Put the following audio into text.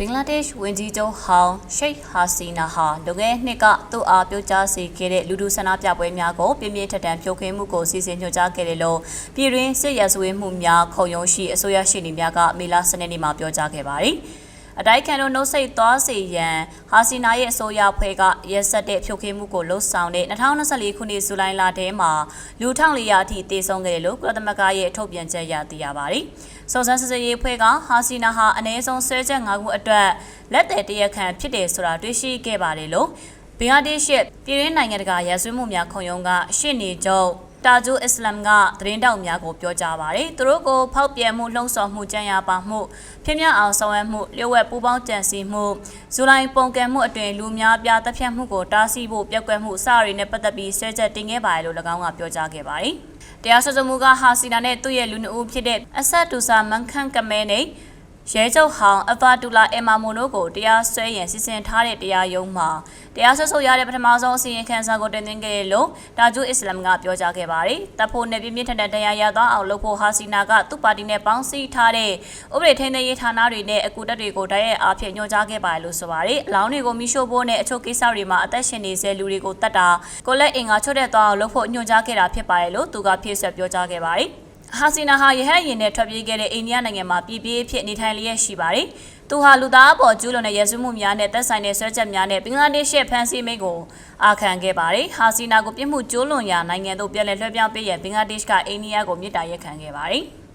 ဘင်္ဂလားဒေ့ရှ်ဝန်ကြီးချုပ်ဟောင်းရှိတ်ဟာစီနာဟာလူငယ်နှစ်ကသူ့အားပြောကြားစေခဲ့တဲ့လူထုဆန္ဒပြပွဲများကိုပြင်းပြင်းထန်ထန်ဖြိုခွင်းမှုကိုစီစဉ်ညွှန်ကြားခဲ့တယ်လို့ပြည်တွင်းစစ်ရဆွေးမှုများခုံရုံးရှိအစိုးရရှိနေများကမေလစနေနေ့မှာပြောကြားခဲ့ပါတယ်။ အတိုက်ခံတို့နှုတ်ဆက်သွားစေရန်ဟာစီနာရဲ့အစိုးရဖွဲ့ကရက်ဆက်တဲ့ဖြိုခွင်းမှုကိုလှုပ်ဆောင်တဲ့2024ခုနှစ်ဇူလိုင်လထဲမှာလူ1400အထိတေဆုံးခဲ့တယ်လို့ကုလသမဂ္ဂရဲ့ထုတ်ပြန်ချက်အရသိရပါတယ်။စုံစမ်းစစ်ဆေးရေးဖွဲ့ကဟာစီနာဟာအနည်းဆုံးဆွဲချက်5ခုအတွက်လက်သည်တရက်ခံဖြစ်တယ်ဆိုတာတွေ့ရှိခဲ့ပါတယ်လို့ဘင်္ဂလားဒေ့ရှ်ပြည်ရင်းနိုင်ငံတကာရဆွေးမှုများခုံရုံးကရှင့်နေချုပ် တာဂျူအစ္စလမ်ကသတင်းတောက်များကိုပြောကြားပါတယ်။သူတို့ကိုဖောက်ပြန်မှုလှုံ့ဆော်မှုကြံရပါမှုဖြစ်မြောက်အောင်ဆောင်ရွက်မှုလျှို့ဝှက်ပူးပေါင်းကြံစည်မှုဇူလိုင်ပုံကံမှုအတွင်လူများပြားတပ်ဖြတ်မှုကိုတားဆီးဖို့ပြက်ကွက်မှုစရီနဲ့ပတ်သက်ပြီးဆွဲချက်တင်ခဲ့ပါတယ်လို့၎င်းကပြောကြားခဲ့ပါတယ်။တရားစွဲဆိုမှုကဟာစီနာနဲ့သူ့ရဲ့လူနှုတ်ဖြစ်တဲ့အဆက်တူစာမန်ခန့်ကမဲနဲ့ ရဲချုပ်ဟောင်းအဖာဒူလာအမာမိုနိုကိုတရားစွဲရန်စီစဉ်ထားတဲ့တရားရုံးမှာတရားစွဲဆိုရတဲ့ပထမဆုံးအစီရင်ခံစာကိုတင်သွင်းခဲ့တယ်လို့တာဂျူအစ္စလမ်ကပြောကြားခဲ့ပါတယ်။တပ်ဖို့နဲ့ပြင်းပြင်းထန်ထန်တရားရသွားအောင်လုပ်ဖို့ဟာစီနာကသူ့ပါတီနဲ့ပေါင်းစည်းထားတဲ့ဥပဒေထိန်းသိမ်းရေးဌာနတွေနဲ့အကူတက်တွေကိုတိုက်ရိုက်အားဖြင့်ညွှန်ကြားခဲ့ပါတယ်လို့ဆိုပါတယ်။အလောင်းတွေကိုမိရှို့ဖို့နဲ့အချို့ကိစ္စတွေမှာအသက်ရှင်နေစေလူတွေကိုတတ်တာကိုလက်အင်ကချွတ်တဲ့သွားအောင်လုပ်ဖို့ညွှန်ကြားခဲ့တာဖြစ်ပါတယ်လို့သူကဖြည့်ဆွက်ပြောကြားခဲ့ပါတယ်။ ဟာစီနာဟာရဟတ်ရင်နဲ့ထွက်ပြေးခဲ့တဲ့အိန္ဒိယနိုင်ငံမှာပြည်ပြေးဖြစ်နေထိုင်လျက်ရှိပါတယ်။သူဟာလူသားအပေါ်ကျူးလွန်တဲ့ရဲစွမှုများနဲ့တပ်ဆိုင်တဲ့ဆွဲချက်များနဲ့ဘင်္ဂလားဒေ့ရှ်ဖန်စီမိတ်ကိုအာခံခဲ့ပါတယ်။ဟာစီနာကိုပြစ်မှုကျူးလွန်ရာနိုင်ငံသို့ပြန်လည်လွှဲပြောင်းပေးရန်ဘင်္ဂလားဒေ့ရှ်ကအိန္ဒိယကိုမြစ်တာရက်ခံခဲ့ပါတယ်။